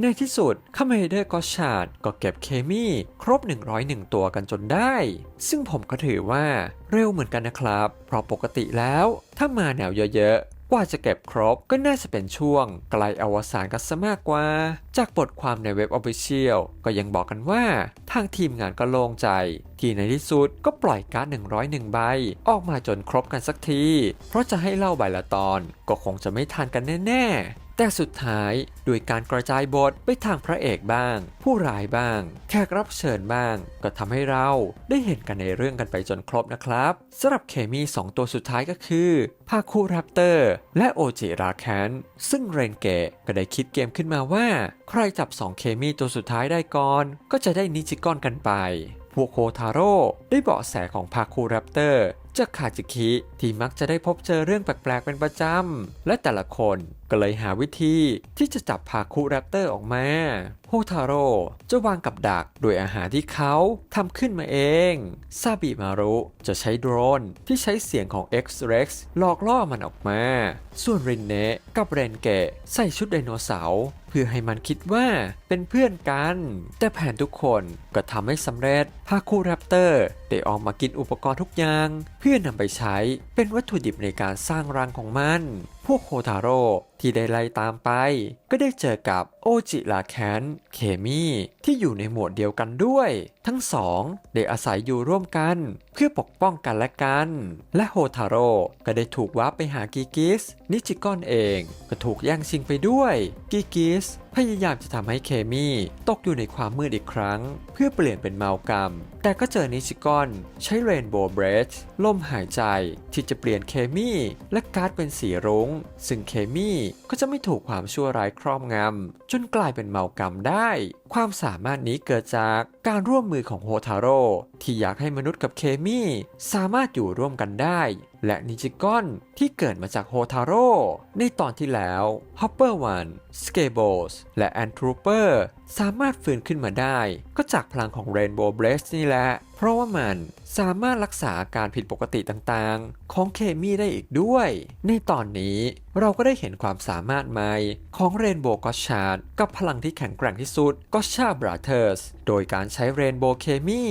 ในที่สุดคาเมเดอร์ก็ชาดก็เก็บเคมี่ครบ 101 ตัวกันจนได้ ซึ่งผมก็ถือว่าเร็วเหมือนกันนะครับ เพราะปกติแล้ว ถ้ามาแนวเยอะๆ กว่าจะเก็บครบก็น่าจะเป็นช่วงไกลอวสานกันซะมากกว่า จากบทความในเว็บ Official ก็ยังบอกกันว่า ทางทีมงานก็โล่งใจ ที่ในที่สุดก็ปล่อยการ์ด 101 ใบ ออกมาจนครบกันสักที เพราะจะให้เล่าใบละตอนก็คงจะไม่ทันกันแน่ๆ แต่สุดท้ายด้วยการกระจายบทไปทางพระเอกบ้าง ผู้ร้ายบ้าง แขกรับเชิญบ้าง ก็ทำให้เราได้เห็นกันในเรื่องกันไปจนครบนะครับสำหรับเคมี 2 ตัวสุดท้ายก็คือพาคูแรปเตอร์ และโอจิราแคนซึ่งเรนเกะก็ได้คิดเกมขึ้นมาว่า ใครจับ 2 เคมีตัวสุดท้ายได้ก่อน ก็จะได้นิจิกอนกันไป พวกโคทาโร่ได้เบาะแสของพาคูแรปเตอร์จากคาจิคิที่มักจะได้พบเจอเรื่องแปลกๆเป็นประจำ และแต่ละคนก็เลยหาวิธีที่จะจับพาคูแรปเตอร์ออกมา โฮทาโร่จะวางกับดักโดยอาหารที่เขาทำขึ้นมาเอง ซาบิมารุจะใช้โดรนที่ใช้เสียงของ X-Rex หลอกล่อมันออกมา ส่วนรินเนะกับเรนเกะใส่ชุดไดโนเสาร์เพื่อให้มันคิดว่าเป็นเพื่อนกัน แต่แผนทุกคนก็ทำให้สำเร็จพาคูแรปเตอร์ได้ออกมากินอุปกรณ์ทุกอย่าง เพื่อนำไปใช้เป็นวัตถุดิบในการสร้างรังของมัน พวกโคทาโร่ที่ได้ไล่ตามไป ก็ได้เจอกับโอจิลาแคนเคมีที่อยู่ในหมวดเดียวกันด้วย ทั้งสองได้อาศัยอยู่ร่วมกัน เพื่อปกป้องกันและกัน และโฮทาโร่ก็ได้ถูกวาร์ปไปหากิกิสนิจิกอนเองก็ถูกแย่งชิงไปด้วยกิกิส พยายามจะทำให้เคมี่ตกอยู่ในความมืดอีกครั้ง เพื่อเปลี่ยนเป็นเมากัมแต่ก็เจอนิชิกอน ใช้เรนโบว์เบรดลมหายใจที่จะเปลี่ยนเคมี่และการ์ดเป็นสีรุง้ง ซึ่งเคมี่ก็จะไม่ถูกความชั่วร้ายครอบงำจนกลายเป็นเมากัมได้ ความสามารถนี้เกิดจากการร่วมมือของโฮทาโร่ที่อยากให้มนุษย์กับเคมี่สามารถอยู่ร่วมกันได้ และนิจิกอนที่เกิดมาจากโฮทาโร่ในตอนที่แล้วฮอปเปอร์วันสเกโบสและแอนทรูเปอร์สามารถฟื้นขึ้นมาได้ ก็จากพลังของเรนโบว์เบรสนี่แหละ เพราะว่ามันสามารถรักษาอาการผิดปกติต่างๆ ของเคมีได้อีกด้วย ในตอนนี้เราก็ได้เห็นความสามารถใหม่ของเรนโบว์ก็ชาร์ดกับพลังที่แข็งแกร่งที่สุดก็ชาบราเทอร์สโดยการใช้เรนโบว์เคมี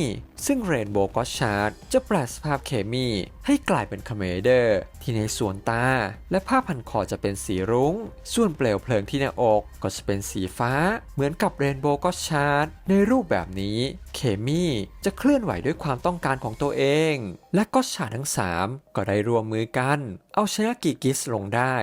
ซึ่งเรนโบว์ก็ชาร์ดจะแปลสภาพเคมีให้กลายเป็นคาเมเดอร์ ที่ในส่วนตา และผ้าพันคอจะเป็นสีรุง้ง ส่วนเปลวเพลิงที่หน้าอกก็จะเป็นสีฟ้า เหมือนกับเรนโบว์ก็ชาร์ดในรูปแบบนี้ เคมีจะเคลื่อนไหวด้วยความต้องการของตัวเอง และก็ชาทั้ง 3 ก็ได้รวมมือกัน เอาชนะกิกิสลงได้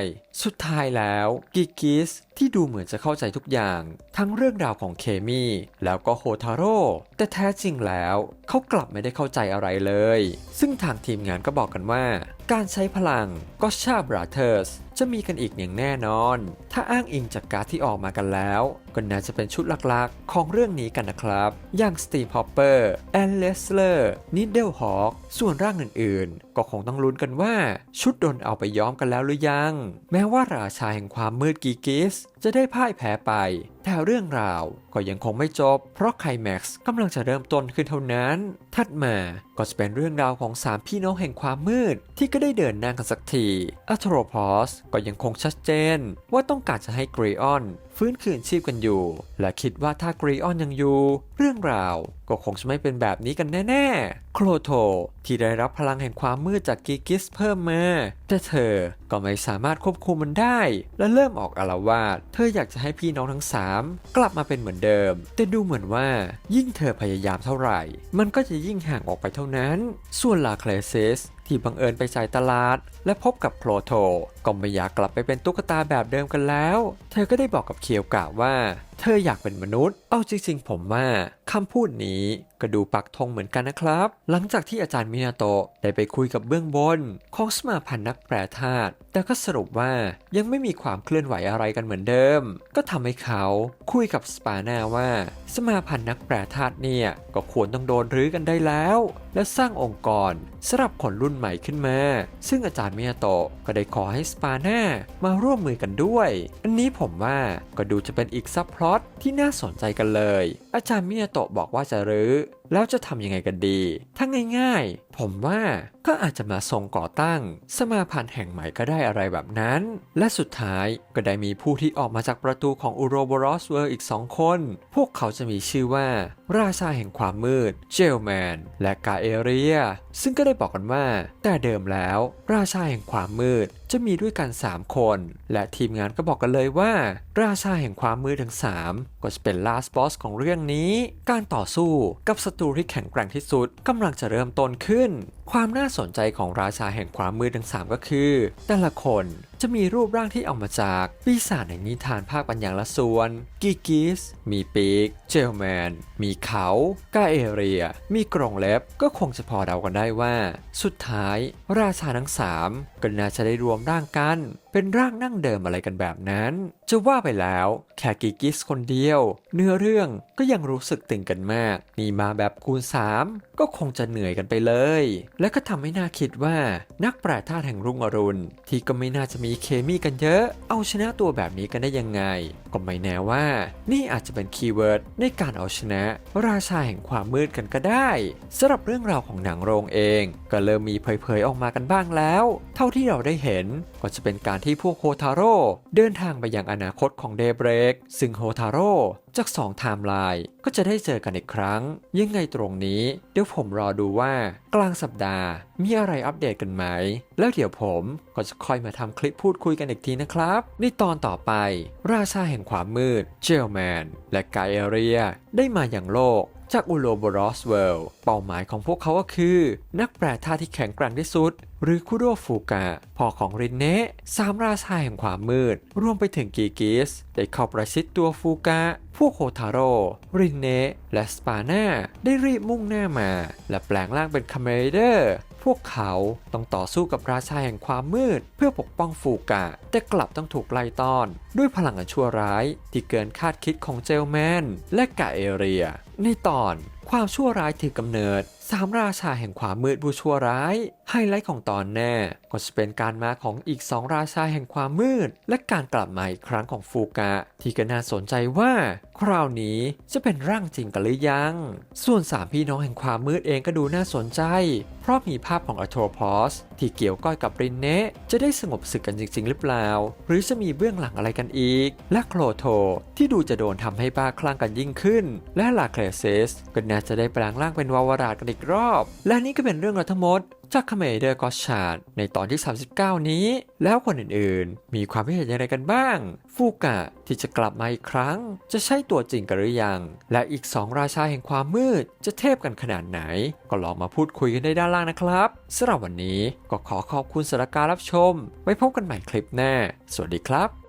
สุดท้ายแล้วกิกิสที่ดูเหมือนจะเข้าใจทุกอย่าง ทั้งเรื่องราวของเคมี แล้วก็โฮทาโร่แต่แท้จริงแล้วเขากลับไม่ได้เข้าใจอะไรเลย ซึ่งทางทีมงานก็บอกกันว่า การใช้พลังก็ชาบราเทอร์ส จะมีกันอีกอย่างแน่นอน ถ้าอ้างอิงจากการ์ดที่ออกมากันแล้ว ก็น่าจะเป็นชุดหลักๆ ของเรื่องนี้กันนะครับ อย่างสตีมฮอปเปอร์แอนเลสเลอร์นิดเดลฮอคส่วนร่างอื่นๆ ก็คงต้องลุ้นกันว่าชุดโดนเอาไปย้อมกันแล้วหรือยัง แม้ว่าราชาแห่งความมืดกีกิสจะได้พ่ายแพ้ไปแต่เรื่องราวก็ยังคงไม่จบ เพราะไคลแม็กซ์กำลังจะเริ่มต้นขึ้นเท่านั้น ถัดมาก็จะเป็นเรื่องราวของสามพี่น้องแห่งความมืด ที่ก็ได้เดินหน้ากันสักทีอัทโรพอสก็ยังคงชัดเจน ว่าต้องการจะให้กรีออนฟื้นคืนชีพกันอยู่ และคิดว่าถ้ากรีออนยังอยู่ เรื่องราว ก็คงจะไม่เป็นแบบนี้กันแน่ๆ โครโทที่ได้รับพลังแห่งความมืดจากกิกิสเพิ่มมา แต่เธอก็ไม่สามารถควบคุมมันได้ และเริ่มออกอารวาสเธออยากจะให้พี่น้องทั้งสามกลับมาเป็นเหมือนเดิม แต่ดูเหมือนว่า ยิ่งเธอพยายามเท่าไหร่ มันก็จะยิ่งห่างออกไปเท่านั้น ส่วนลาเคลเซส ที่บังเอิญไปใส่ตลาด และพบกับโพลโทก็ไม่อยากกลับไปเป็นตุ๊กตาแบบเดิมกันแล้ว เธอก็ได้บอกกับเคียวกะว่า เธออยากเป็นมนุษย์ เอาจริงๆผมว่าคำพูดนี้ ก็ดูปักธงเหมือนกันนะครับ หลังจากที่อาจารย์มินาโตะได้ไปคุยกับเบื้องบนของสมาพันธ์นักแปรธาตุแต่ก็สรุปว่ายังไม่มีความเคลื่อนไหวอะไรกันเหมือนเดิม ก็ทำให้เขาคุยกับสปานาว่า สมาพันธ์นักแปรธาตุเนี่ยก็ควรต้องโดนรื้อกันได้แล้ว และสร้างองค์กรสำหรับคนรุ่นใหม่ขึ้นมา ซึ่งอาจารย์มินาโตะก็ได้ขอให้สปานามาร่วมมือกันด้วย อันนี้ผมว่าก็ดูจะเป็นอีกซับพลอตที่น่าสนใจกันเลย อาจารย์มินาโตะบอกว่าจะรื้อ it แล้วจะทำยังไงกันดี ถ้าง่ายๆ ผมว่าก็อาจจะมาทรงก่อตั้ง สมาพันธ์แห่งใหม่ก็ได้อะไรแบบนั้น และสุดท้ายก็ได้มีผู้ที่ออกมาจากประตูของอูโรบรอสเวอร์อีกสองคน พวกเขาจะมีชื่อว่า ราชาแห่งความมืด เจลแมน และกาเอเรีย ซึ่งก็ได้บอกกันว่า แต่เดิมแล้ว ราชาแห่งความมืดจะมีด้วยกัน 3 คน และทีมงานก็บอกกันเลยว่า ราชาแห่งความมืดทั้ง 3 ก็จะเป็น last boss ของเรื่องนี้ การต่อสู้กับศัตูที่แข็งแกร่งที่สุดกำลังจะเริ่มต้นขึ้น ความน่าสนใจของราชาแห่งความมืดทั้ง 3 ก็คือ แต่ละคน จะมีรูปร่างที่ออกมาจากปีศาจในนิทานภาคปัญญางละส่วนกิกิสมีปีก เจลแมน มีเขากาเอเรีย มีกรงเล็บก็คงจะพอเดากันได้ว่า สุดท้าย ราชาทั้งสามก็น่าจะได้รวมร่างกัน เป็นร่างนั่งเดิมอะไรกันแบบนั้น จะว่าไปแล้วแค่กิกิสคนเดียว เนื้อเรื่องก็ยังรู้สึกตึงกันมากนี่มาแบบคูณ 3 ก็คงจะเหนื่อยกันไปเลย และก็ทำให้น่าคิดว่านักแปรธาแห่งรุ่งอรุณที่ก็ไม่น่าจะมีีเคมีกันเยอะ เอาชนะตัวแบบนี้กันได้ยังไง ก็ไม่แน่ว่า นี่อาจจะเป็นคีย์เวิร์ดในการเอาชนะ ราชาแห่งความมืดกันก็ได้สำหรับเรื่องราวของหนังโรงเอง ก็เริ่มมีเผยๆออกมากันบ้างแล้ว เท่าที่เราได้เห็นก็จะเป็นการที่พวกโฮทาโร่เดินทางไปยังอนาคตของเดเบรกซึ่งโฮทาโร่จาก2ไทม์ไลน์ก็จะได้เจอกันอีกครั้ง ยังไงตรงนี้เดี๋ยวผมรอดูว่ากลางสัปดาห์ มีอะไรอัปเดตกันไหม แล้วเดี๋ยวผมก็จะค่อยมาทำคลิปพูดคุยกันอีกทีนะครับ ในตอนต่อไป ราชาแห่งความมืดเจลแมนและกายเอเรีย ได้มาอย่างโลกจากอุโลโบรอสเวิลด์เป้าหมายของพวกเขาก็คือ นักแปรธาตุที่แข็งแกร่งที่สุด หรือคุโดฟูกะพ่อของรินเนะสามราชาแห่งความมืด รวมไปถึงกีกิส ได้เข้าประชิดตัวฟูกะ พวกโฮทาโร่รินเนะ และสปาน่าได้รีบมุ่งหน้ามา และแปลงร่างเป็นคาเมเดอร์พวกเขาต้องต่อสู้กับราชาแห่งความมืด เพื่อปกป้องฟูกะ แต่กลับต้องถูกไล่ต้อน ด้วยพลังอันชั่วร้าย ที่เกินคาดคิดของเจลแมน และกะเอเรีย ในตอนความชั่วร้ายถือกำเนิดสามราชาแห่งความมืดผู้ชั่วร้าย ไฮไลท์ของตอนแน่ก็จะเป็นการมาของอีกสองราชาแห่งความมืด และการกลับมาอีกครั้งของฟูกะ ที่ก็น่าสนใจว่า คราวนี้จะเป็นร่างจริงกันหรือยัง ส่วนสามพี่น้องแห่งความมืดเองก็ดูน่าสนใจ เพราะมีภาพของอโทรพอสที่เกี่ยวก้อยกับรินเนะจะได้สงบศึกกันจริง ๆ หรือเปล่า หรือจะมีเบื้องหลังอะไรกันอีก และโคลโทที่ดูจะโดนทำให้บ้าคลั่งกันยิ่งขึ้น และลาเคลเซสก็น่าจะได้แปลงร่างเป็นวาวาราดกันอีกรอบ และนี่ก็เป็นเรื่องราวทั้งหมด จากคาเมเดอร์กอชาดในตอนที่ 39 นี้ แล้วคนอื่นๆ มีความคิดเห็นอย่างไรกันบ้าง ฟูกะที่จะกลับมาอีกครั้ง จะใช่ตัวจริงกันหรือยัง และอีกสองราชาแห่งความมืด จะเทพกันขนาดไหน ก็ลองมาพูดคุยกันได้ด้านล่างนะครับสำหรับวันนี้ก็ขอขอบคุณสำหรับการรับชม ไว้พบกันใหม่คลิปหน้า สวัสดีครับ